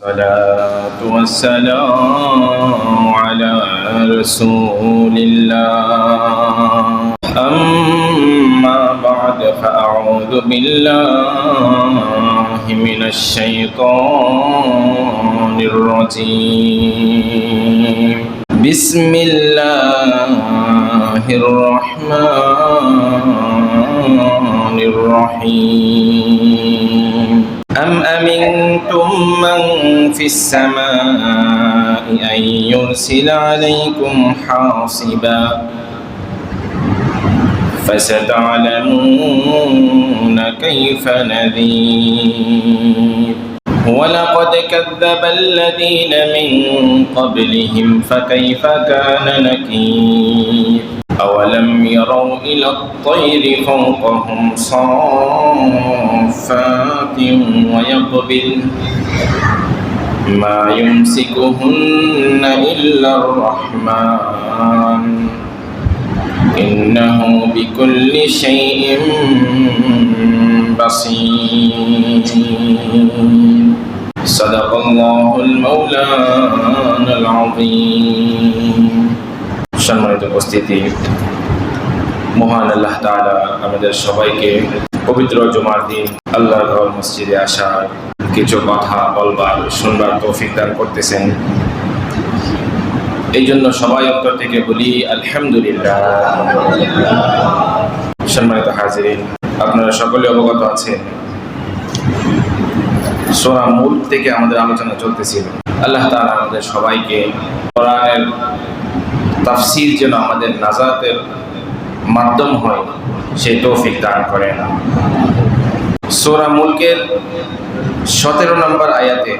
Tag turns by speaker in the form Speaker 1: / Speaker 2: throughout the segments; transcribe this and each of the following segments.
Speaker 1: الصلاة والسلام على رسول الله. أما بعد فأعوذ بالله من الشيطان الرجيم. بسم الله الرحمن الرحيم. أم أمنتم من في السماء أن يرسل عليكم حاصبا فستعلمون كيف نذير؟ ولقد كذب الذين من قبلهم فكيف كان نكير؟ يروا إلى الطير فوقهم صافات ويقبل ما يمسكهن إلا الرحمن إنه بكل شيء بصير صدق الله المولانا العظيم সম্মানিত উপস্থিতি মহান আল্লাহ তাআলা আমাদের সবাইকে পবিত্র জুমার দিন আল্লাহর ঘর মসজিদে আসার কিছু কথা বলবার, শুনবার তৌফিক দান করতেছেন। এই জন্য সবাই অন্তর থেকে বলি, আলহামদুলিল্লাহ। সম্মানিত হাজিরিন, আপনারা সকলে অবগত আছেন। সোরা মূল থেকে আমাদের আলোচনা চলতেছিল আল্লাহ তাআলা আমাদের সবাইকে কোরআনের তাফসির যেন আমাদের নাজাতের মাধ্যম হয় সেই তৌফিক দান করেন সোরা মুলকের সতেরো নম্বর আয়াতে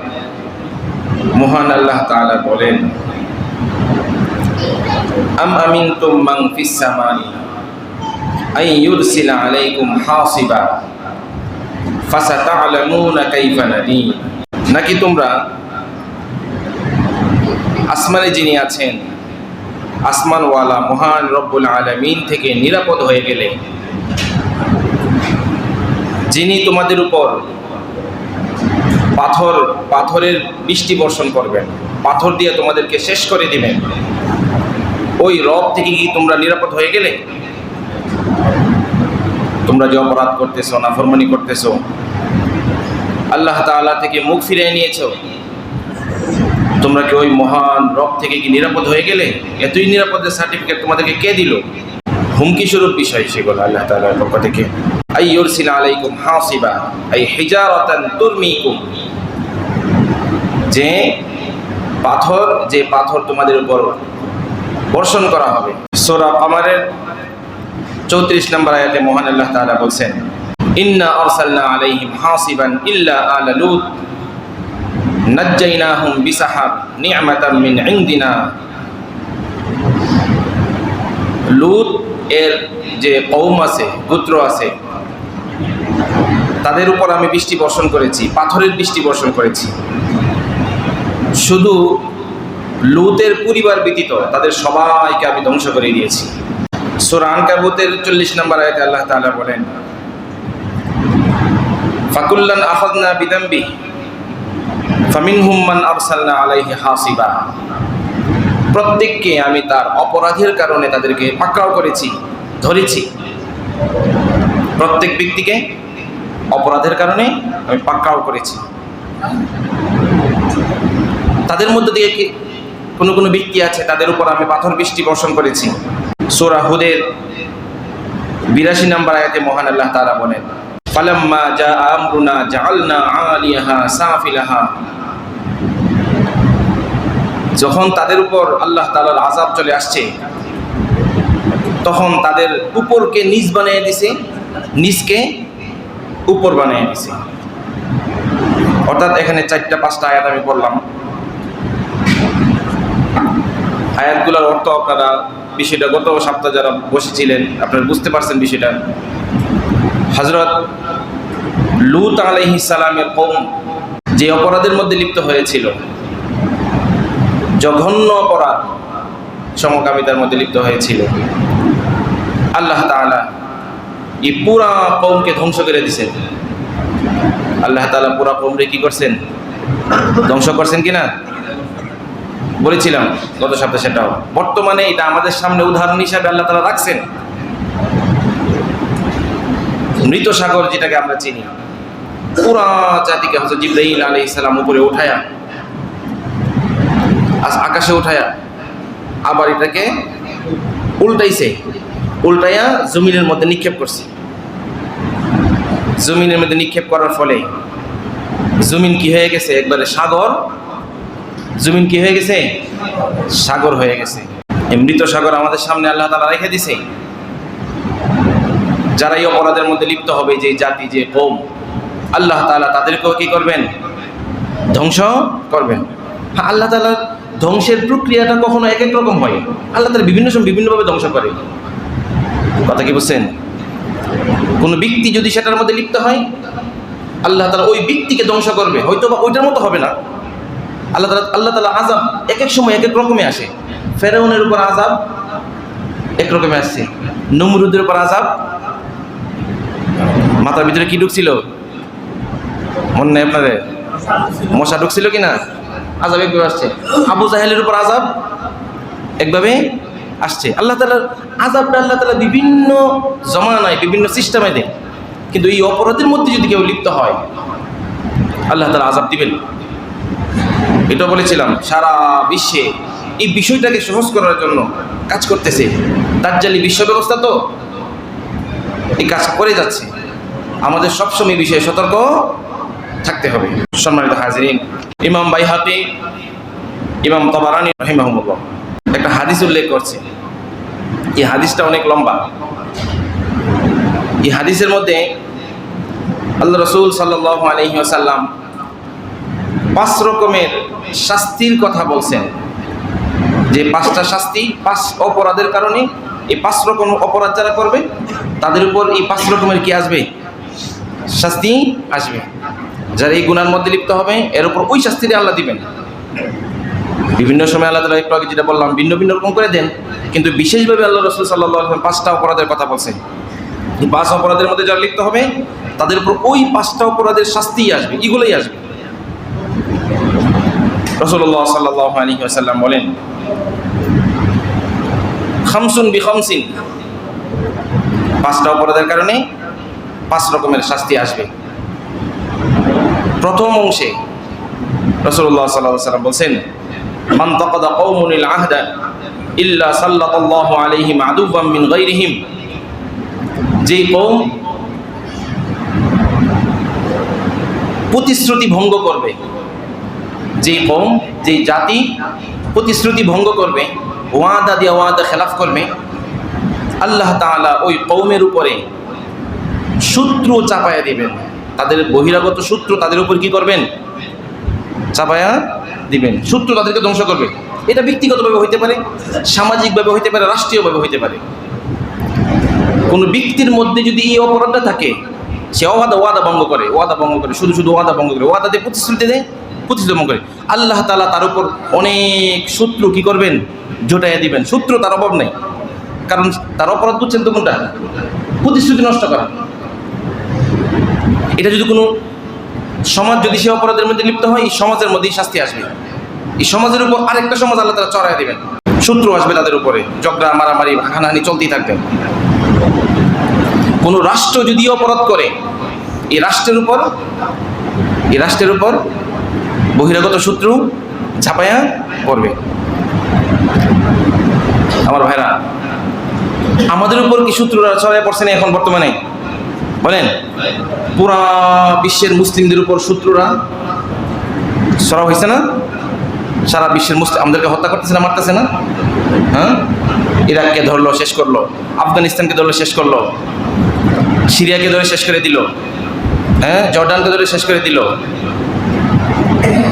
Speaker 1: মহান আল্লাহ তাআলা বলেন, আম আমিনতুম মান ফিস সামাই আই ইউরসিলা আলাইকুম হাসিবা ফাসাতা'লামুনা কাইফা নাদির নাকি তোমরা আসমানে যিনি আছেন আসমানওয়ালা মহান রব্বুল আলামিন থেকে নিরাপদ হয়ে গেলে। যিনি তোমাদের উপর পাথর, পাথরের বৃষ্টি বর্ষণ করবেন, পাথর দিয়ে তোমাদেরকে শেষ করে দিবেন। ওই রব থেকে কি তোমরা নিরাপদ হয়ে গেলে? তোমরা যে অপরাধ করতেছো, নাফরমানি করতেছো, আল্লাহ তাআলা থেকে মুখ ফিরিয়ে নিয়েছো তোমরা কি ওই মহান রব থেকে কি নিরাপদ হয়ে গেলে? এতই নিরাপদের সার্টিফিকেট তোমাদেরকে কে দিল? হুমকি স্বরূপ বিষয় সেগুলো আল্লাহ তাআলার পক্ষ থেকে। আই ইউরসিলা আলাইকুম হাসিবা, আই হিজারাতান তুরমিকুম। যে পাথর যে পাথর তোমাদের উপর বর্ষণ করা হবে। সূরা কমারের চৌত্রিশ নম্বর আয়াতে মহান আল্লাহ তাআলা বলছেন, ইন্না আরসালনা আলাইহিম হাসিবান ইল্লা আলা লুত। বিসাহাব নি'মাতাম মিন লুত এর যে কৌম আছে, গোত্র আছে, তাদের উপর আমি বৃষ্টি বর্ষণ করেছি, পাথরের বৃষ্টি বর্ষণ করেছি। শুধু লুতের পরিবার ব্যতীত তাদের সবাইকে আমি ধ্বংস করে দিয়েছি। সুরান কাবুতের চল্লিশ নম্বর আয়তে আল্লাহ তাআলা বলেন, ফাকুল্লান আখাদনা বিদাম্বি হাসিবা। প্রত্যেককে আমি তার অপরাধের কারণে তাদেরকে পাকড়াও করেছি, ধরেছি। প্রত্যেক ব্যক্তিকে অপরাধের কারণে আমি পাকড়াও করেছি। তাদের মধ্যে দিয়ে কি কোনো কোনো ব্যক্তি আছে, তাদের উপর আমি পাথর বৃষ্টি বর্ষণ করেছি। সূরা হুদের বিরাশি নম্বর আয়াতে মহান আল্লাহ তাআলা বলেন যখন তাদের উপর আল্লাহ তাআলার আযাব চলে আসছে, তখন তাদের উপরকে নিচ বানিয়ে দিছে নিচকে উপর বানিয়ে দিছে। অর্থাৎ এখানে চারটা পাঁচটা আয়াত আমি পড়লাম। আয়াতগুলোর অর্থ আপনারা বিষয়টা গত সপ্তাহ যারা বসেছিলেন, আপনারা বুঝতে পারছেন বিষয়টা। হজরত লুত আলহি সালামের কৌম যে অপরাধের মধ্যে লিপ্ত হয়েছিল, জঘন্য অপরাধ সমকামিতার মধ্যে লিপ্ত হয়েছিল। আল্লাহ তাআলা এই পুরা কৌমকে ধ্বংস করে দিছেন আল্লাহ তাআলা পুরা কৌমরে কি করছেন? ধ্বংস করছেন কিনা? বলেছিলাম গত সপ্তাহে সেটাও। বর্তমানে এটা আমাদের সামনে উদাহরণ হিসাবে আল্লাহ তালা রাখছেন। মৃত সাগর যেটাকে আমরা চিনি। পুরা জাতিকে হজরত জিব্রাহিল আলী ইসলাম উপরে উঠায়া আকাশে উঠায়া, আবার এটাকে উল্টাইছে। উল্টাইয়া জমিনের মধ্যে নিক্ষেপ করছে। জমিনের মধ্যে নিক্ষেপ করার ফলে জমিন কি হয়ে গেছে? একবারে সাগর। জমিন কি হয়ে গেছে? সাগর হয়ে গেছে। মৃত সাগর আমাদের সামনে আল্লাহ তালা রেখে দিছে। যারা এই অপরাধের মধ্যে লিপ্ত হবে যে জাতি, যে কৌম, আল্লাহ তালা তাদেরকেও কি করবেন? ধ্বংস করবেন। হ্যাঁ আল্লাহ তাআলার ধ্বংসের প্রক্রিয়াটা কখনো এক এক রকম হয়। আল্লাহ তালা বিভিন্ন সময় বিভিন্নভাবে ধ্বংস করে। কথা কি বুঝছেন? কোনো ব্যক্তি যদি সেটার মধ্যে লিপ্ত হয়, আল্লাহ তালা ওই ব্যক্তিকে ধ্বংস করবে। হয়তো বা ওইটার মতো হবে না। আল্লাহ তালা আল্লাহ তালা আজাব এক এক সময় এক এক রকমে আসে। ফেরাউনের উপর আজাব এক রকমে আসছে নমরুদের উপর আজাব মাথার ভিতরে কি ঢুকছিল? মনে নেই আপনাদের? মশা ঢুকছিল কি না আজাব একভাবে আসছে। আবু জাহেলের উপর আজাব একভাবে আসছে। আল্লাহ তালার আজাবটা আল্লাহ তালা বিভিন্ন জমানায়, বিভিন্ন সিস্টেমে দেয়। কিন্তু এই অপরাধের মধ্যে যদি কেউ লিপ্ত হয়, আল্লাহ তালা আজাব দিবেন। এটা বলেছিলাম, সারা বিশ্বে এই বিষয়টাকে সহজ করার জন্য কাজ করতেছে। দার্জালি বিশ্ব ব্যবস্থা তো এই কাজ করে যাচ্ছে। আমাদের সবসময় বিষয়ে সতর্ক থাকতে হবে। সম্মানিত হাজিরিন, ইমাম বাইহাতি ইমাম তবারানি রহিমাহমুল্লাহ একটা হাদিস উল্লেখ করছে। এই হাদিসটা অনেক লম্বা। এই হাদিসের মধ্যে আল্লাহ রসুল সাল্লাহ আলহি আসাল্লাম পাঁচ রকমের শাস্তির কথা বলছেন। যে পাঁচটা শাস্তি, পাঁচ অপরাধের কারণে এই পাঁচ রকম অপরাধ যারা করবে, তাদের উপর এই পাঁচ রকমের কি আসবে? শাস্তি আসবে। যারা এই গুণার মধ্যে লিপ্ত হবে, এর উপর ওই শাস্তিটা আল্লাহ দিবেন। বিভিন্ন সময় আল্লাহ তালা একটু আগে যেটা বললাম, ভিন্ন ভিন্ন রকম করে দেন, কিন্তু বিশেষভাবে আল্লাহ রসুল সাল্লাহ পাঁচটা অপরাধের কথা বলছেন। পাঁচ অপরাধের মধ্যে যারা লিপ্ত হবে, তাদের উপর ওই পাঁচটা অপরাধের শাস্তিই আসবে, এগুলোই আসবে। রসুল্লাহ সাল্লাহ আলী আসাল্লাম বলেন, খামসুন বি খামসিন পাঁচটা অপরাধের কারণে পাঁচ রকমের শাস্তি আসবে। প্রথম অংশে রসুল্লাহ সাল্লাহ সাল্লাম বলছেন, মান তাকাদা কৌমুনিল আহদা ইল্লা সাল্লাল্লাহু আলাইহিম আদুবাম মিন গাইরিহিম যে কৌম প্রতিশ্রুতি ভঙ্গ করবে, যে কৌম যে জাতি প্রতিশ্রুতি ভঙ্গ করবে, ওয়াদা দিয়ে ওয়াদা খেলাফ করবে, আল্লাহ তাআলা ওই কৌমের উপরে শত্রু চাপায়া দিবেন। তাদের বহিরাগত শত্রু তাদের উপর কি করবেন? চাপায়া দিবেন। শত্রু তাদেরকে ধ্বংস করবে। এটা ব্যক্তিগতভাবে হইতে পারে, সামাজিকভাবে হইতে পারে, রাষ্ট্রীয়ভাবে হইতে পারে। কোনো ব্যক্তির মধ্যে যদি এই অপরাধটা থাকে, সে ওয়াদা ওয়াদা ভঙ্গ করে, ওয়াদা ভঙ্গ করে, শুধু শুধু ওয়াদা ভঙ্গ করে ওয়াদা দিয়ে প্রতিশ্রুতি দেয়, প্রতিশ্রুতি ভঙ্গ করে। আল্লাহ তালা তার উপর অনেক শত্রু কি করবেন? জোটাইয়া দিবেন। শত্রু তার অভাব নেই। কারণ তার অপরাধ বুঝছেন তো কোনটা? প্রতিশ্রুতি নষ্ট করা। এটা যদি কোনো সমাজ যদি সে অপরাধের মধ্যে লিপ্ত হয়, এই সমাজের মধ্যেই শাস্তি আসবে। এই সমাজের উপর আরেকটা সমাজ আল্লাহ তারা চড়াই দেবেন। শত্রু আসবে তাদের উপরে। ঝগড়া, মারামারি, হানাহানি চলতেই থাকবে। কোনো রাষ্ট্র যদি অপরাধ করে, এই রাষ্ট্রের উপর, এই রাষ্ট্রের উপর বহিরাগত শত্রু ঝাঁপায়া পড়বে। আমার ভাইরা, আমাদের উপর কি শত্রুরা ছড়াই পড়ছে না এখন বর্তমানে? বলেন, পুরা বিশ্বের মুসলিমদের উপর শত্রুরা সরা হয়েছে না? সারা বিশ্বের মুসলিম আমাদেরকে হত্যা করতেছে না, মারতেছে না? হ্যাঁ? ইরাককে ধরলো, শেষ করল। আফগানিস্তানকে ধরলো, শেষ করল। সিরিয়াকে ধরে শেষ করে দিল। হ্যাঁ? জর্ডানকে ধরে শেষ করে দিল।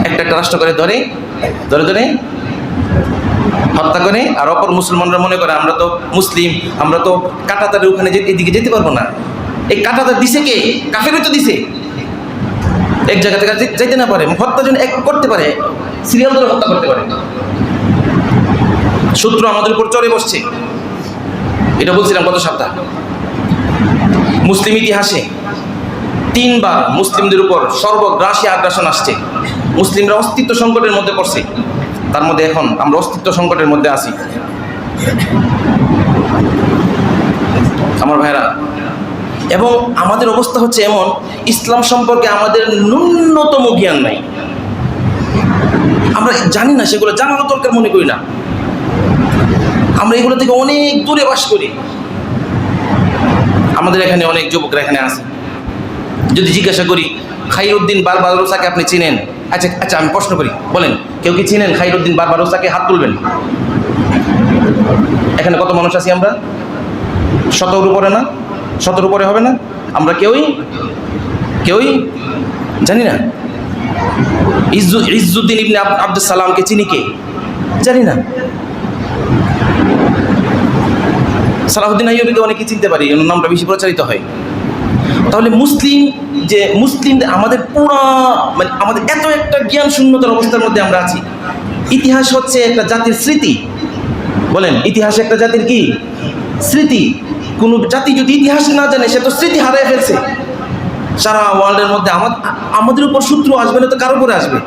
Speaker 1: একটা একটা রাষ্ট্র করে ধরে ধরে ধরে। হত্যা করে, আর অপর মুসলমানরা মনে করে, আমরা তো মুসলিম, আমরা তো কাটাতারে ওখানে এদিকে যেতে পারব না। এই কাটাতার দিছে কে? কাফেরও তো দিছে। এক জায়গা থেকে যে- যেতে না পারে হত্যা জন্য এক করতে পারে সিরিয়াল ধরে হত্যা করতে পারে। সূত্র আমাদের উপর চড়ে বসছে। এটা বলছিলাম গত সপ্তাহ। মুসলিম ইতিহাসে তিনবার মুসলিমদের উপর সর্বগ্রাসী আগ্রাসন আসছে। মুসলিমরা অস্তিত্ব সংকটের মধ্যে পড়ছে। তার মধ্যে এখন আমরা অস্তিত্ব সংকটের মধ্যে আছি। আমার ভাইরা এবং আমাদের অবস্থা হচ্ছে এমন, ইসলাম সম্পর্কে আমাদের ন্যূনতম জ্ঞান নাই। আমরা জানি না, সেগুলো জানারও দরকার মনে করি না। আমরা এগুলো থেকে অনেক দূরে বাস করি। আমাদের এখানে অনেক যুবকরা এখানে আছে। যদি জিজ্ঞাসা করি খাইরুদ্দিন বারবারোসাকে আপনি চিনেন? আচ্ছা আচ্ছা আমি প্রশ্ন করি, বলেন, কেউ কি চিনেন খাইরুদ্দিন বারবারোসাকে হাত তুলবেন। এখানে কত মানুষ আছি আমরা? শতর উপরে না? শতর উপরে হবে না। আমরা কেউই কেউই জানি না। ইজ্জু, ইজ্জুদ্দিন ইবনে আব- আব্দুল সালামকে চিনি কে? জানি না। সালাহুদ্দিন আইয়ুবিকে অনেকে চিনতে পারি নামটা বেশি প্রচারিত হয়। তাহলে মুসলিম যে, মুসলিম আমাদের পুরা মানে আমাদের এত একটা জ্ঞান শূন্যতার অবস্থার মধ্যে আমরা আছি। ইতিহাস হচ্ছে একটা জাতির স্মৃতি। বলেন, ইতিহাস একটা জাতির কি? স্মৃতি। কোনো জাতি যদি ইতিহাস না জানে, সে তো স্মৃতি হারিয়ে ফেলছে। সারা ওয়ার্ল্ডের মধ্যে আমার আমাদের উপর শত্রু আসবে না তো কারও উপরে আসবে?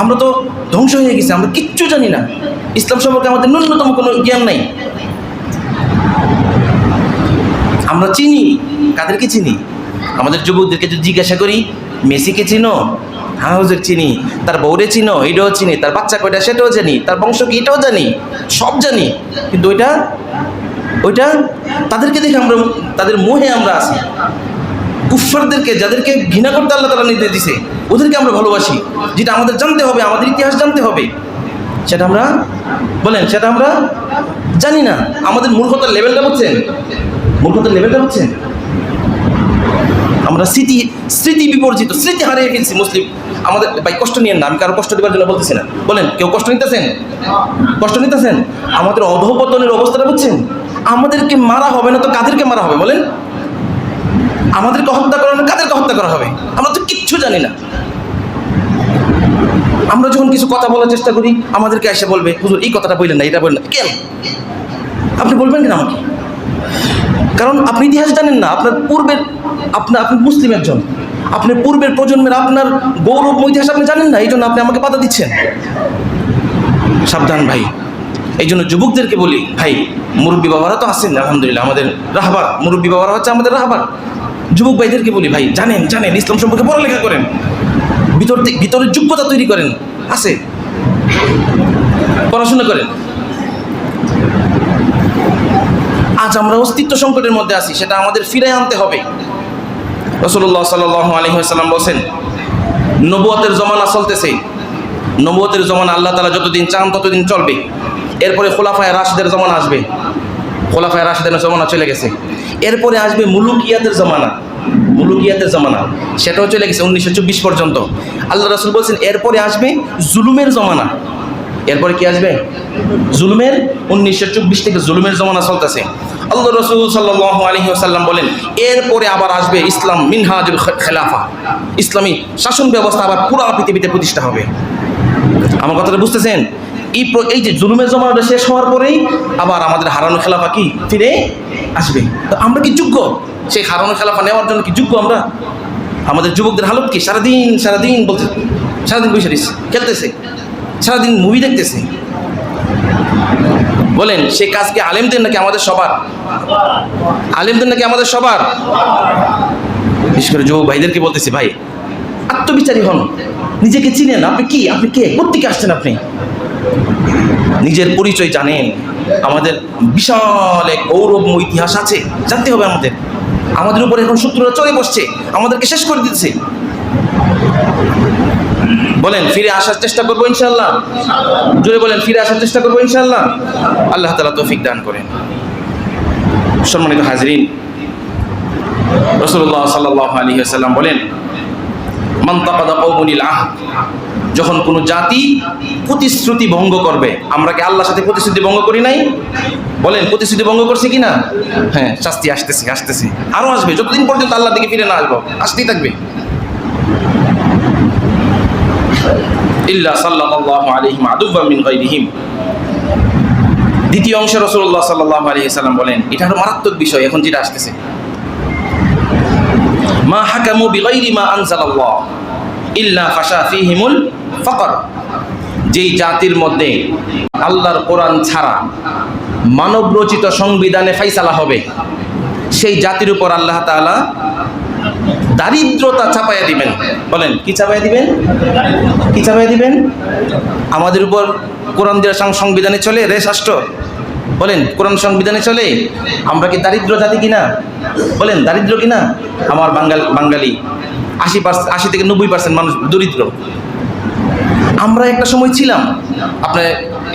Speaker 1: আমরা তো ধ্বংস হয়ে গেছি, আমরা কিচ্ছু জানি না। ইসলাম সম্পর্কে আমাদের ন্যূনতম কোনো জ্ঞান নাই। আমরা চিনি, কাদেরকে চিনি? আমাদের যুবকদেরকে যদি জিজ্ঞাসা করি, মেসিকে চিনো? হ্যাঁ হুজুর চিনি, তার বউরে চিনো? এটাও চিনি, তার বাচ্চা কয়টা সেটাও জানি, তার বংশ কি এটাও জানি, সব জানি। কিন্তু ওইটা ওইটা তাদেরকে দেখে আমরা, তাদের মোহে আমরা আছি। কুফারদেরকে যাদেরকে ঘৃণা করতে আল্লাহ তালা নির্দেশ দিছে, ওদেরকে আমরা ভালোবাসি। যেটা আমাদের জানতে হবে, আমাদের ইতিহাস জানতে হবে। সেটা আমরা, বলেন, সেটা আমরা জানি না। আমাদের মূর্খতার লেভেলটা বুঝছেন? মূর্খতার লেভেলটা বুঝছেন? আমরা স্মৃতি স্মৃতি বিপর্জিত, স্মৃতি হারিয়ে ফেলছি মুসলিম। আমাদের, ভাই, কষ্ট নিয়ে না, আমি কারও কষ্ট দেওয়ার জন্য বলতেছি না। বলেন, কেউ কষ্ট নিতেছেন? কষ্ট নিতেছেন? আমাদের অধপতনের অবস্থাটা বুঝছেন? আমাদেরকে মারা হবে না তো কাদেরকে মারা হবে বলেন? আমাদেরকে হত্যা করা কাদেরকে হত্যা করা হবে? আমরা তো কিচ্ছু জানি না। আমরা যখন কিছু কথা বলার চেষ্টা করি, আমাদেরকে এসে বলবে, হুজুর, এই কথাটা বললেন না, এটা বললেন না। কেন? আপনি বলবেন কেন আমাকে? কারণ আপনি ইতিহাস জানেন না, আপনার পূর্বের আপনার আপনি মুসলিম একজন। আপনি পূর্বের প্রজন্মের আপনার গৌরব ইতিহাস আপনি জানেন না এই জন্য আপনি আমাকে বাধা দিচ্ছেন। সাবধান ভাই। এই জন্য যুবকদেরকে বলি, ভাই, মুরব্বী বাবারা তো আসেন আলহামদুলিল্লাহ, আমাদের রাহবার, মুরব্বী বাবারা হচ্ছে আমাদের রাহবার। যুবক ভাইদেরকে বলি, ভাই, জানেন জানেন, ইসলাম সম্পর্কে পড়ালেখা করেন, ভিতর থেকে ভিতরের যোগ্যতা তৈরি করেন, আছে। পড়াশোনা করেন। আজ আমরা অস্তিত্ব সংকটের মধ্যে আছি, সেটা আমাদের ফিরে আনতে হবে। রসুল্লাহ সাল্লাহ আলহিহাল্লাম বলছেন, নবুয়তের জমানা চলতেছে। নবুয়তের জমানা আল্লাহ তালা যতদিন চান ততদিন চলবে। এরপরে খোলাফায় রাশিদের জমানা আসবে। খোলাফায় রাশদের জমানা চলে গেছে। এরপরে আসবে মুলুকিয়াতের জমানা। মুলুকিয়াতের জমানা। সেটাও চলে গেছে উনিশশো চব্বিশ পর্যন্ত। আল্লাহ রসুল বলছেন, এরপরে আসবে জুলুমের জমানা। এরপরে কি আসবে? জুলুমের উনিশশো চব্বিশ থেকে জুলুমের জমানা চলতেছে। আল্লাহ রসুল সাল্লাহ আলহি আসাল্লাম বলেন, এরপরে আবার আসবে ইসলাম মিনহাজুল খেলাফা। ইসলামী শাসন ব্যবস্থা আবার পুরা পৃথিবীতে প্রতিষ্ঠা হবে। আমার কথাটা বুঝতেছেন? এই এই যে জুলুমের জমানাটা শেষ হওয়ার পরেই আবার আমাদের হারানো খেলাফা কি? ফিরে আসবে। তো আমরা কি যোগ্য? সেই হারানো খেলাফা নেওয়ার জন্য কি যোগ্য আমরা? আমাদের যুবকদের হালত কি? সারাদিন সারাদিন বলতে, সারাদিন বসে রয়েছে, খেলতেছে, সারাদিন মুভি দেখতেছে। বলেন, সে কাজ কি আলেমদের নাকি আমাদের সবার? আলেমদের নাকি আমাদের সবার? বিশেষ করে যুবক ভাইদেরকে বলতেছি, ভাই, আত্মবিচারী হন। নিজেকে চিনেন। আপনি কি? আপনি কে? কোথেকে আসছেন আপনি? নিজের পরিচয় জানেন আমাদের বিশাল এক গৌরবময় ইতিহাস আছে, জানতে হবে আমাদের। আমাদের উপর এখন শত্রুরা চলে বসছে, আমাদেরকে শেষ করে দিচ্ছে। বলেন, ফিরে আসার চেষ্টা করব ইনশাল্লাহ জোরে বলেন, ফিরে আসার চেষ্টা করব ইনশাল্লাহ আল্লাহ তালা তৌফিক দান করেন। সম্মানিত হাজরিন রসুল্লাহ সাল্লাহ আলী বলেন মন্তাকাদা কৌমনিল আহ যখন কোনো জাতি প্রতিশ্রুতি ভঙ্গ করবে, আমরা কি আল্লাহর সাথে প্রতিশ্রুতি ভঙ্গ করি নাই? বলেন, প্রতিশ্রুতি ভঙ্গ করছি কি না? হ্যাঁ শাস্তি আসতেছে আসতেছে। আরও আসবে, যতদিন পর্যন্ত আল্লাহ দিকে ফিরে না আসব, আসতেই থাকবে। ইল্লা মিন গায়রিহিম। দ্বিতীয় অংশে রাসূলুল্লাহ সাল্লাল্লাহু আলাইহি সাল্লাম বলেন এটা হলো মারাত্মক বিষয় এখন যেটা আসতেছে। মা হাকামু বিগাইরি মা আনজালাল্লাহ, ইল্লা ফাশা ফীহিমুল ফকর। যেই জাতির মধ্যে আল্লাহর কোরআন ছাড়া মানব রচিত সংবিধানে ফাইসালা হবে, সেই জাতির উপর আল্লাহ তাআলা দারিদ্রতা চাপাইয়া দিবেন। বলেন, কি চাপাইয়া দিবেন? কি চাপাইয়া দিবেন? আমাদের উপর কোরআন দেওয়া সং- সংবিধানে চলে রে রাষ্ট্র বলেন, কোরআন সংবিধানে চলে, আমরা কি দারিদ্র জাতি কিনা? বলেন, দারিদ্র কিনা? আমার বাঙ্গাল বাঙালি আশি পার্সেন্ট আশি থেকে নব্বই পার্সেন্ট মানুষ দরিদ্র। আমরা একটা সময় ছিলাম। আপনার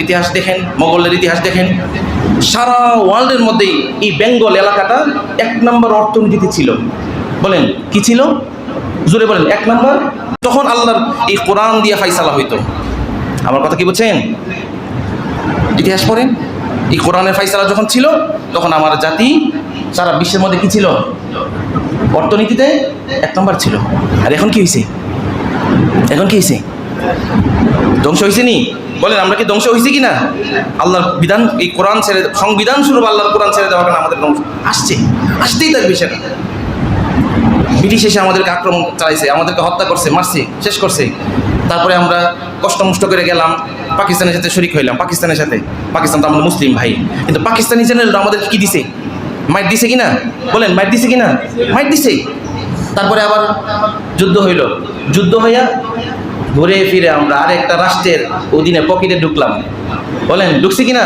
Speaker 1: ইতিহাস দেখেন মোগলের ইতিহাস দেখেন। সারা ওয়ার্ল্ডের মধ্যেই এই বেঙ্গল এলাকাটা এক নম্বর অর্থনীতিতে ছিল। বলেন, কি ছিল? জোরে বলেন, এক নম্বর। তখন আল্লাহর এই কোরআন দিয়ে ফাইসালা হইতো। আমার কথা কি বলছেন ইতিহাস পড়েন। এই কোরআনের ফাইসালা যখন ছিল, তখন আমার জাতি সারা বিশ্বের মধ্যে কি ছিল? অর্থনীতিতে এক নম্বর ছিল। আর এখন কি হয়েছে এখন কি হয়েছে ধ্বংস হয়েছে নি? বলেন, আমরা কি ধ্বংস হয়েছি কি না আল্লাহর বিধান, এই কোরআন ছেড়ে সংবিধান স্বরূপ আল্লাহর কোরআন ছেড়ে দেওয়া কারণে আমাদের ধ্বংস আসছে। আসতেই থাকবে সেটা। ব্রিটিশ এসে আমাদেরকে আক্রমণ চালাইছে, আমাদেরকে হত্যা করছে, মারছে, শেষ করছে। তারপরে আমরা কষ্ট মষ্ট করে গেলাম, পাকিস্তানের সাথে শরিক হইলাম, পাকিস্তানের সাথে। পাকিস্তান তো আমাদের মুসলিম ভাই। কিন্তু পাকিস্তানি জেনারেলরা আমাদের কি দিছে? মাইট দিছে কিনা? বলেন, মাইট দিছে কিনা? মাইট দিছে। তারপরে আবার যুদ্ধ হইল। যুদ্ধ হইয়া ঘুরে ফিরে আমরা আরেকটা রাষ্ট্রের অধীনে পকেটে ঢুকলাম। বলেন, ঢুকছি কিনা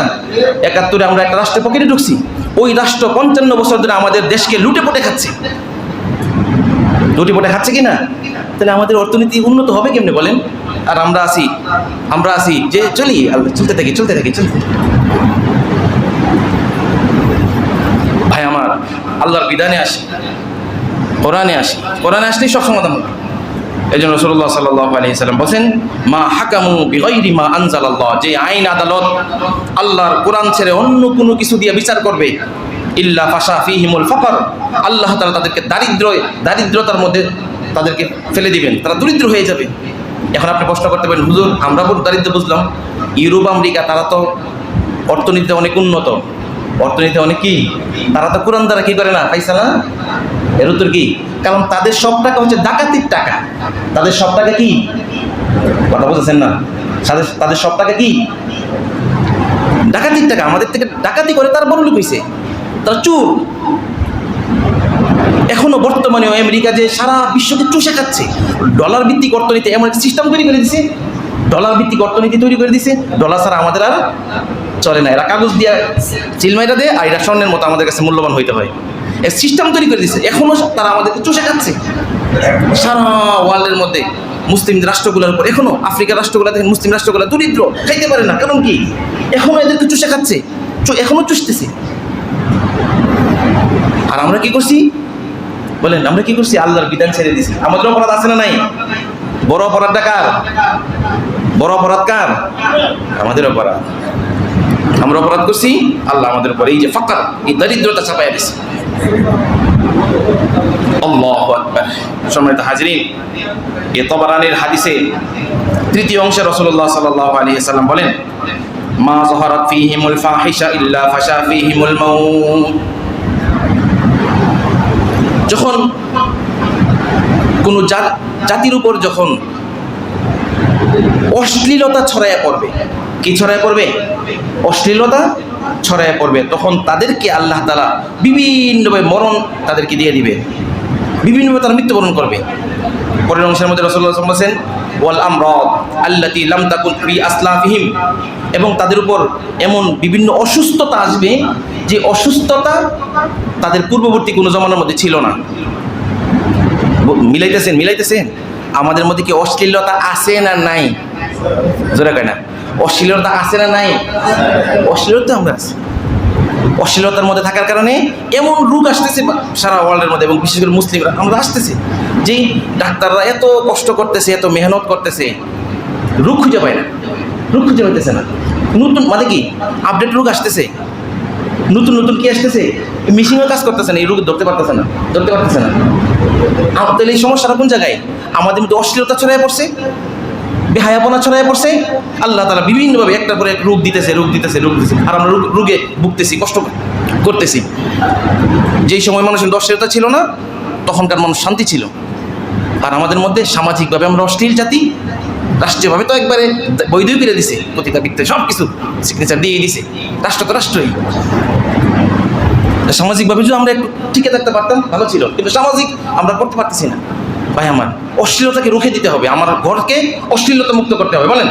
Speaker 1: একাত্তরে আমরা একটা রাষ্ট্রের পকেটে ঢুকছি। ওই রাষ্ট্র পঞ্চান্ন বছর ধরে আমাদের দেশকে লুটে পটে খাচ্ছে। লুটে পটে খাচ্ছে কিনা তাহলে আমাদের অর্থনীতি উন্নত হবে কেমনে বলেন? আর আমরা আসি আমরা আসি যে চলি চলতে থাকি চলতে থাকি, চলতে ভাই আমার, আল্লাহর বিধানে আসি, কোরআনে আসি। কোরআনে আসলেই সব সমাধান হবে। এই জন্য রসুল্লাহ সাল্লাহ আলি সাল্লাম বলছেন, মা হাকামু বিগৈরি মা আনজাল আল্লাহ যে আইন আদালত আল্লাহর কোরআন ছেড়ে অন্য কোনো কিছু দিয়ে বিচার করবে, ইল্লা ফাশা ফিহিমুল ফাকর আল্লাহ তাআলা তাদেরকে দারিদ্র, দারিদ্রতার মধ্যে তাদেরকে ফেলে দিবেন, তারা দরিদ্র হয়ে যাবে। এখন আপনি প্রশ্ন করতে পারেন, হুজুর, আমরা বহুত দারিদ্র বুঝলাম, ইউরোপ, আমেরিকা, তারা তো অর্থনীতিতে অনেক উন্নত অর্থনীতি অনেক কি, তারা তো কোরআন দ্বারা কি করে না পাইছে না এর উত্তর কি? কারণ তাদের সব টাকা হচ্ছে ডাকাতির টাকা। তাদের সব টাকা কি? কথা বলতেছেন না? তাদের সব টাকা কি? ডাকাতির টাকা। আমাদের থেকে ডাকাতি করে তার বড় লোক হইছে। তারা চুর। এখনও বর্তমানে আমেরিকা যে সারা বিশ্বকে চুষে খাচ্ছে। ডলার ভিত্তিক অর্থনীতি এমন একটা সিস্টেম তৈরি করে দিছে। ডলার ভিত্তিক অর্থনীতি তৈরি করে দিছে। ডলার ছাড়া আমাদের আর চলে না। এরা কাগজ দিয়া চিলমাইটা দেয় আর এরা স্বর্ণের মতো আমাদের কাছে মূল্যবান হইতে হয়। সিস্টেম তৈরি করে দিছে। এখনও তারা আমাদেরকে চুষে খাচ্ছে। সারা ওয়ার্ল্ডের মধ্যে মুসলিম রাষ্ট্রগুলোর উপর এখনও আফ্রিকার রাষ্ট্রগুলো দেখেন, মুসলিম রাষ্ট্রগুলো দরিদ্র, খাইতে পারে না। কারণ কি? এখনও এদেরকে চুষে খাচ্ছে। চু- এখনও চুষতেছে। আর আমরা কি করছি? বলেন, আমরা কি করছি? আল্লাহর বিধান ছেড়ে দিছি। আমাদের অপরাধ আছে না নাই? বড় অপরাধটা কার? বড় অপরাধ কার? আমাদের অপরাধ। আমরা অপরাধ করছি, আল্লাহ আমাদের উপর এই যে ফাকার এই দরিদ্রতা চাপাই দিছে। তৃতীয় অংশে বলেন, মা যখন কোনো জাত, জাতির উপর যখন অশ্লীলতা ছড়াইয়া পড়বে, কি ছড়াইয়া পড়বে? অশ্লীলতা ছড়াইয়া পড়বে, তখন তাদেরকে আল্লাহ তালা বিভিন্নভাবে মরণ তাদেরকে দিয়ে দিবে। বিভিন্নভাবে তারা মৃত্যুবরণ করবে। পরের অংশের মধ্যে রসল্লাহ বলছেন ওয়াল আমরাদ আল্লাতি লাম তাকুন ফি আসলাফিহিম। এবং তাদের উপর এমন বিভিন্ন অসুস্থতা আসবে যে অসুস্থতা তাদের পূর্ববর্তী কোনো জমানার মধ্যে ছিল না। মিলাইতেছেন মিলাইতেছেন? আমাদের মধ্যে কি অশ্লীলতা আছে না নাই? জোরে কয় না। অশ্লীলতা আছে না নাই? অশ্লীলতা আমরা আছি। অশ্লীলতার মধ্যে থাকার কারণে এমন রোগ আসতেছে সারা ওয়ার্ল্ডের মধ্যে এবং বিশেষ করে মুসলিমরা। আমরা আসতেছি যে ডাক্তাররা এত কষ্ট করতেছে, এত মেহনত করতেছে, রোগ খুঁজে পায় না। রোগ খুঁজে পাইতেছে না। নতুন মানে কি? আপডেট রোগ আসতেছে। নতুন নতুন কি আসতেছে? মেশিনও কাজ করতেছে না, এই রোগ ধরতে পারতেছে না, ধরতে পারতেছে না। আম- তাহলে এই সমস্যাটা কোন জায়গায়? আমাদের মধ্যে অশ্লীলতা ছড়াই পড়ছে। বেহায়াপনা ছড়াই পড়ছে, আল্লাহ তালা বিভিন্নভাবে একটার পরে এক রোগ দিতেছে রোগ দিতেছে রোগ দিতেছে। আর আমরা রোগে ভুগতেছি, কষ্ট করতেছি। যেই সময় মানুষের অশ্লীলতা ছিল না, তখনকার মানুষ শান্তি ছিল। আর আমাদের মধ্যে সামাজিকভাবে আমরা অশ্লীল জাতি, রাষ্ট্রীয়ভাবে তো একবারে বৈধই করে দিছে পত্রিকা বৃত্তে সব কিছু সিগনেচার দিয়ে দিছে, রাষ্ট্র তো রাষ্ট্রই। সামাজিকভাবে যদি আমরা একটু টিকে থাকতে পারতাম, ভালো ছিল। কিন্তু সামাজিক আমরা করতে পারতেছি না। ভাই, আমার অশ্লীলতাকে রুখে দিতে হবে, আমার ঘরকে অশ্লীলতা মুক্ত করতে হবে, বলেন।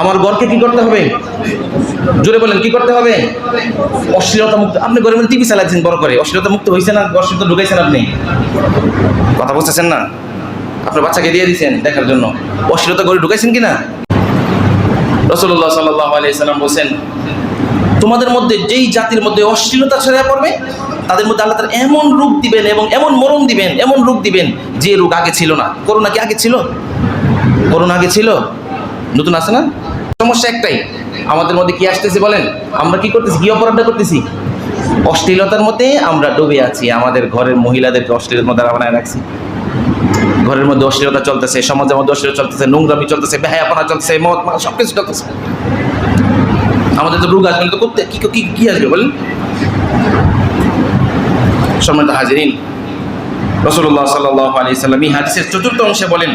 Speaker 1: আমার ঘরকে কি করতে হবে? জোরে বলেন, কি করতে হবে? অশ্লীলতা মুক্ত আপনি ঘরের মধ্যে টিভি চালাচ্ছেন, বড় করে। অশ্লীলতা মুক্ত হয়েছে না, অশ্লীলতা ঢুকাইছেন আপনি? কথা বুঝতেছেন না? আপনার বাচ্চাকে দিয়ে দিয়েছেন দেখার জন্য। অশ্লীলতা করে ঢুকাইছেন কি না আলিয়াল্লাম বলছেন তোমাদের মধ্যে যেই জাতির মধ্যে অশ্লীলতা ছড়িয়ে পড়বে, তাদের মধ্যে আল্লাহ তাআলা এমন রূপ দিবেন এবং এমন মরণ দিবেন, এমন রূপ দিবেন যে রোগ আগে ছিল না। করোনা কি আগে ছিল? করোনা আগে ছিল? নতুন আছে না? সমস্যা একটাই, আমাদের মধ্যে কি আসতেছে বলেন? আমরা কি করতেছি? কি অপরাধটা করতেছি? অশ্লীলতার মধ্যে আমরা ডুবে আছি, আমাদের ঘরের মহিলাদেরকে অশ্লীলতার মধ্যে বানায় রাখছি। ঘরের মধ্যে অশ্লীলতা চলতেছে, সমাজের মধ্যে অশ্লীলতা চলতেছে, নোংরামি চলতেছে, বেহায়াপনা চলতেছে মদ মা সব কিছু চলতেছে। আমাদের তো রোগ আসবে করতে আসবে বলেন? সম্মানিত হাজিরিন রসুল্লাহ সাল্লাহ আলি সাল্লাম হাদিসের চতুর্থ অংশে বলেন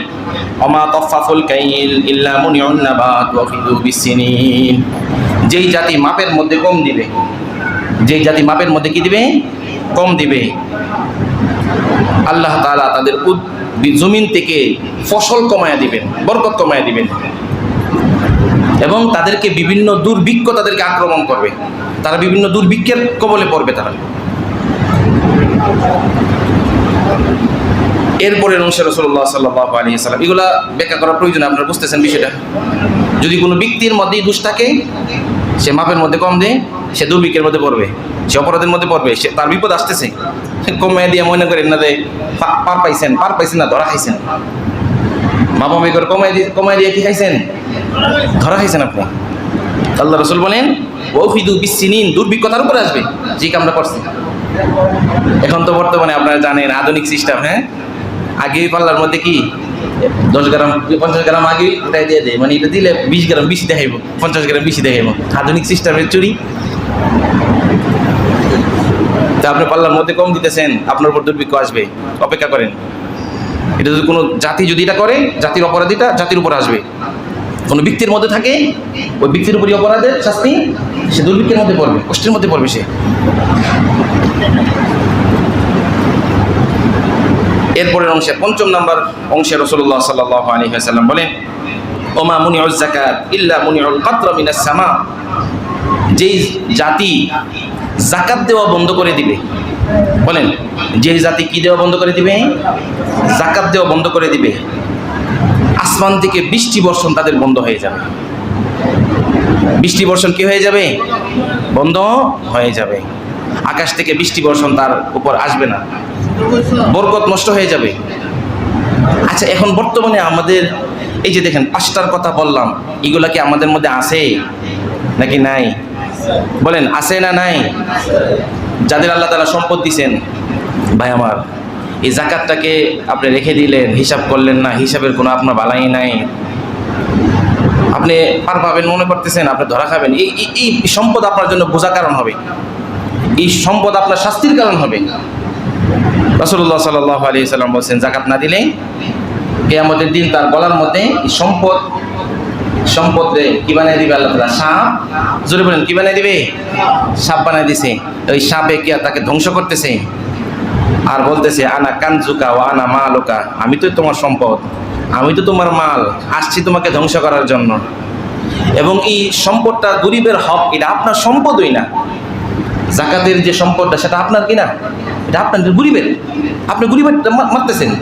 Speaker 1: অমা তফাফুল কাইল ইল্লা মুনিউন নাবাত ওয়া বিসিনিন। যেই জাতি মাপের মধ্যে কম দিবে, যেই জাতি মাপের মধ্যে কি দিবে? কম দিবে। আল্লাহ তাআলা তাদের জমিন থেকে ফসল কমায়া দিবেন, বরকত কমায়া দিবেন। এবং তাদেরকে বিভিন্ন দুর্ভিক্ষ তাদেরকে আক্রমণ করবে। তারা বিভিন্ন দুর্ভিক্ষের কবলে পড়বে তারা। এরপরে অংশে রসল্লাহ সাল্লাহ আলী সাল্লাম এগুলা ব্যাখ্যা করার প্রয়োজন, আপনারা বুঝতেছেন বিষয়টা। যদি কোনো ব্যক্তির মধ্যেই দোষ থাকে, সে মাপের মধ্যে কম দেয়, সে দুর্ভিক্ষের মধ্যে পড়বে, সে অপরাধের মধ্যে পড়বে, সে তার বিপদ আসতেছে। কমে দিয়ে মনে করেন না পা- পার পাইছেন পার পাইছেন না, ধরা খাইছেন। মাপা মাপি করে কমাই দিয়ে কমাই দিয়ে কি খাইছেন? ধরা খাইছেন আপনি আল্লাহ রসুল বলেন, ওফিদু বিচ্ছিনিন দুর্ভিক্ষতার উপরে আসবে, যে কামটা করছে। এখন তো বর্তমানে আপনারা জানেন আধুনিক সিস্টেম হ্যাঁ? আগে পাল্লার মধ্যে কি? দশ গ্রাম, পঞ্চাশ গ্রাম আগে ওটাই দিয়ে দেয়। মানে এটা দিলে বিশ গ্রাম বেশি দেখাইব, পঞ্চাশ গ্রাম বেশি দেখাইব। আধুনিক সিস্টেমের চুরি। তা আপনি পাল্লার মধ্যে কম দিতেছেন, আপনার উপর দুর্ভিক্ষ আসবে। অপেক্ষা করেন। এটা যদি কোনো জাতি যদি এটা করে, জাতির অপরাধীটা জাতির উপর আসবে। কোনো ব্যক্তির মধ্যে থাকে, ওই ব্যক্তির উপরই অপরাধের শাস্তি, সে দুর্ভিক্ষের মধ্যে পড়বে, কষ্টের মধ্যে পড়বে সে। এরপরের অংশে, পঞ্চম নাম্বার অংশে রসুল্লাহ সাল্লাহ আলী সাল্লাম বলেন, ওমা জাকাত ইল্লা মুনিউল কাত্র মিনাস সামা যেই জাতি জাকাত দেওয়া বন্ধ করে দিবে, বলেন, যেই জাতি কি দেওয়া বন্ধ করে দিবে? জাকাত দেওয়া বন্ধ করে দিবে। আসমান থেকে বৃষ্টি বর্ষণ তাদের বন্ধ হয়ে যাবে। বৃষ্টি বর্ষণ কি হয়ে যাবে? বন্ধ হয়ে যাবে। আকাশ থেকে বৃষ্টি বর্ষণ তার উপর আসবে না। বরকত নষ্ট হয়ে যাবে। আচ্ছা এখন বর্তমানে আমাদের, এই যে দেখেন, পাঁচটার কথা বললাম, এগুলা কি আমাদের মধ্যে আছে নাকি নাই? বলেন, আছে না নাই? যাদের আল্লাহ তারা সম্পদ দিছেন, ভাই আমার এই জাকাতটাকে আপনি রেখে দিলেন, হিসাব করলেন না, হিসাবের কোনো আপনার বালাই নাই। আপনি পার পাবেন মনে করতেছেন, আপনি ধরা খাবেন। এই, এই- সম্পদ আপনার জন্য বোঝা কারণ হবে। এই সম্পদ আপনার শাস্তির কারণ হবে। রসুল্লাহ সাল্লাহ আলী সাল্লাম বলছেন, জাকাত না দিলে কেয়ামতের দিন তার গলার মধ্যে সম্পদ সম্পদ কি বানিয়ে দিবে আল্লাহ তালা সাপ? জোরে বলেন, কি বানিয়ে দিবে? সাপ বানিয়ে দিছে। ওই সাপে কি তাকে ধ্বংস করতেছে? আর বলতেছে, আনা কানজুকা ও আনা মালুকা। আমি তো তোমার সম্পদ, আমি তো তোমার মাল, আসছি তোমাকে ধ্বংস করার জন্য। এবং এই সম্পদটা গরিবের হক, এটা আপনার সম্পদই না। জাকাতের যে সম্পদটা, সেটা আপনার কিনা? এটা আপনার গরিবের। আপনি গরিবেরটা মারতেছেন।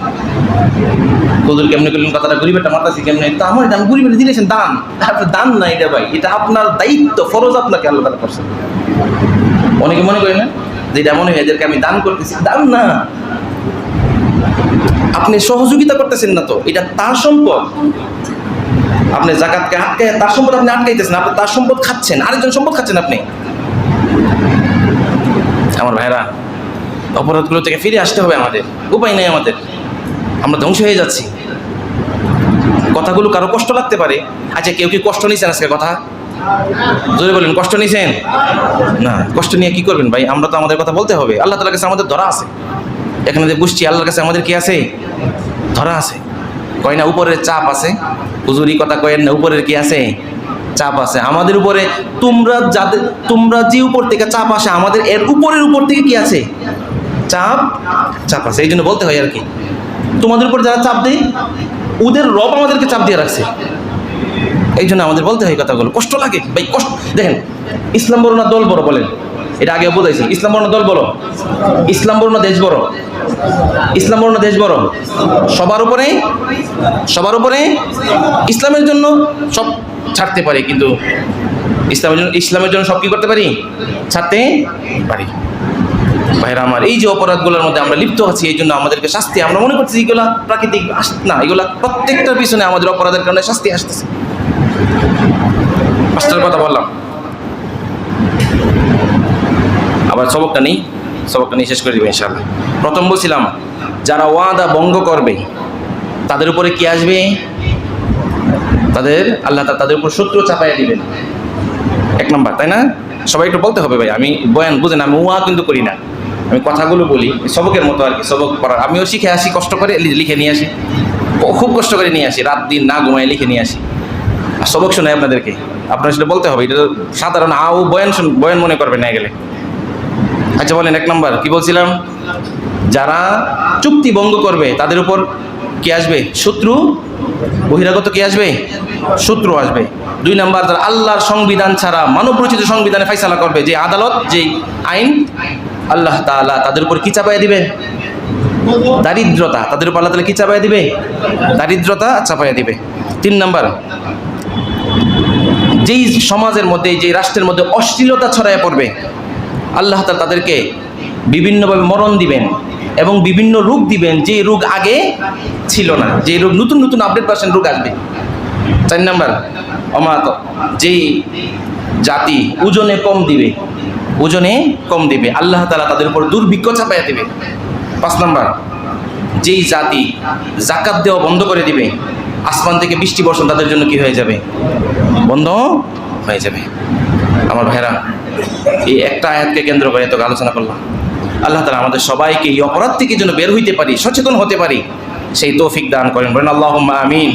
Speaker 1: কদুর কেমনে করলেন কথাটা? গরিবেরটা মারতেছি কেমনে? তা আমার এটা আমি গরিবের দিয়েছেন দান। আপনার দান না এটা ভাই, এটা আপনার দায়িত্ব, ফরজ আপনাকে আল্লাহ করছেন। অনেকে মনে করেন না? যে এটা মনে হয় এদেরকে আমি দান করতেছি, দান না। আপনি সহযোগিতা করতেছেন না তো, এটা তার সম্পদ। আপনি জাকাতকে আটকে তার সম্পদ আপনি আটকাইতেছেন, আপনি তার সম্পদ খাচ্ছেন, আরেকজন সম্পদ খাচ্ছেন আপনি। আমার ভাইরা, অপরাধগুলো থেকে ফিরে আসতে হবে আমাদের, উপায় নেই আমাদের। আমরা ধ্বংস হয়ে যাচ্ছি। কথাগুলো কারও কষ্ট লাগতে পারে। আচ্ছা কেউ কি কষ্ট নিয়েছেন আজকে কথা? জোরে বলেন, কষ্ট নিয়েছেন না, কষ্ট নিয়ে কি করবেন ভাই? আমরা তো আমাদের কথা বলতে হবে। আল্লাহ তালার কাছে আমাদের ধরা আছে। এখানে যে বুঝছি, আল্লাহর কাছে আমাদের কি আছে? ধরা আছে। কয় না উপরের চাপ আছে। হুজুরি কথা কয়েন না, উপরের কি আছে? চাপ আছে। আমাদের উপরে, তোমরা যাদের, তোমরা যে উপর থেকে চাপ আসে, আমাদের এর উপরের উপর থেকে কি আছে? চাপ চাপ আছে। এই জন্য বলতে হয় আর কি। তোমাদের উপর যারা চাপ দেয়, ওদের রব আমাদেরকে চাপ দিয়ে রাখছে। এই জন্য আমাদের বলতে হয় কথাগুলো। কষ্ট লাগে? ভাই, কষ্ট দেখেন, ইসলাম না দল বড় বলেন। এটা আগে বোঝাইছি। ইসলাম বর্ণ দল বড় ইসলাম না দেশ বড় ইসলাম না দেশ বড় সবার উপরে? সবার উপরে? ইসলামের জন্য সব ছাড়তে পারি, কিন্তু ইসলামের জন্য ইসলামের জন্য সব কি করতে পারি? ছাড়তে পারি। ভাইরা আমার, এই যে অপরাধগুলোর মধ্যে আমরা লিপ্ত আছি, এই জন্য আমাদেরকে শাস্তি আমরা মনে করছি এগুলা প্রাকৃতিক না, এগুলা প্রত্যেকটার পিছনে আমাদের অপরাধের কারণে শাস্তি আসতেছে। পাঁচটার কথা বললাম। আবার সবকটা নেই, সবকটা নিয়ে শেষ করে দেবে ইনশাল্লাহ প্রথম বলছিলাম, যারা ওয়াদা ভঙ্গ করবে, তাদের উপরে কি আসবে? তাদের, আল্লাহ তাদের উপর শত্রু চাপাইয়া দিবেন। এক নম্বর, তাই না? সবাই একটু বলতে হবে ভাই, আমি বয়ান বুঝেন আমি ওয়া কিন্তু করি না। আমি কথাগুলো বলি, সবকের মতো আর কি, সবক পড়ার আমিও শিখে আসি, কষ্ট করে লিখে নিয়ে আসি। খুব কষ্ট করে নিয়ে আসি, রাত দিন না ঘুমায় লিখে নিয়ে আসি। সবক শোনাই আপনাদেরকে। আপনার সেটা বলতে হবে, এটা সাধারণ আও বয়ান বয়ান মনে করবেন না গেলে আচ্ছা বলেন, এক নম্বর, কি বলছিলাম? যারা চুক্তি ভঙ্গ করবে, তাদের উপর কি আসবে? শত্রু? বহিরাগত কি আসবে? শত্রু আসবে। দুই নাম্বার, তারা আল্লাহর সংবিধান ছাড়া মানব রচিত সংবিধানে ফাইসালা করবে। যে আদালত, যে আইন, আল্লাহ তাআলা তাদের উপর কি চাপাইয়া দিবে? দারিদ্রতা, তাদের উপর আল্লাহ তাআলা কি চাপাইয়া দিবে? দারিদ্রতা চাপাইয়া দিবে। তিন নাম্বার যেই সমাজের মধ্যে, যেই রাষ্ট্রের মধ্যে অশ্লীলতা ছড়াইয়া পড়বে, আল্লাহ তাআলা তাদেরকে বিভিন্নভাবে মরণ দিবেন এবং বিভিন্ন রোগ দিবেন যে রোগ আগে ছিল না যে রোগ নতুন নতুন আপডেট পার্সেন্ট রোগ আসবে। চার নাম্বার অমাত যেই জাতি ওজনে কম দিবে, ওজনে কম দিবে, আল্লাহ তাআলা তাদের উপর দুর্ভিক্ষ চাপাইয়া দেবে। পাঁচ নাম্বার, যেই জাতি জাকাত দেওয়া বন্ধ করে দিবে আসমান থেকে বৃষ্টি বর্ষণ তাদের জন্য কি হয়ে যাবে? বন্ধ হয়ে যাবে। আমার ভাইরা এই একটা আয়াতকে কেন্দ্র করে তোকে আলোচনা করলাম। আল্লাহ তালা আমাদের সবাইকে এই অপরাধ থেকে যেন বের হইতে পারি, সচেতন হতে পারি, সেই তৌফিক দান করেন। বলেন আল্লাহ আমিন।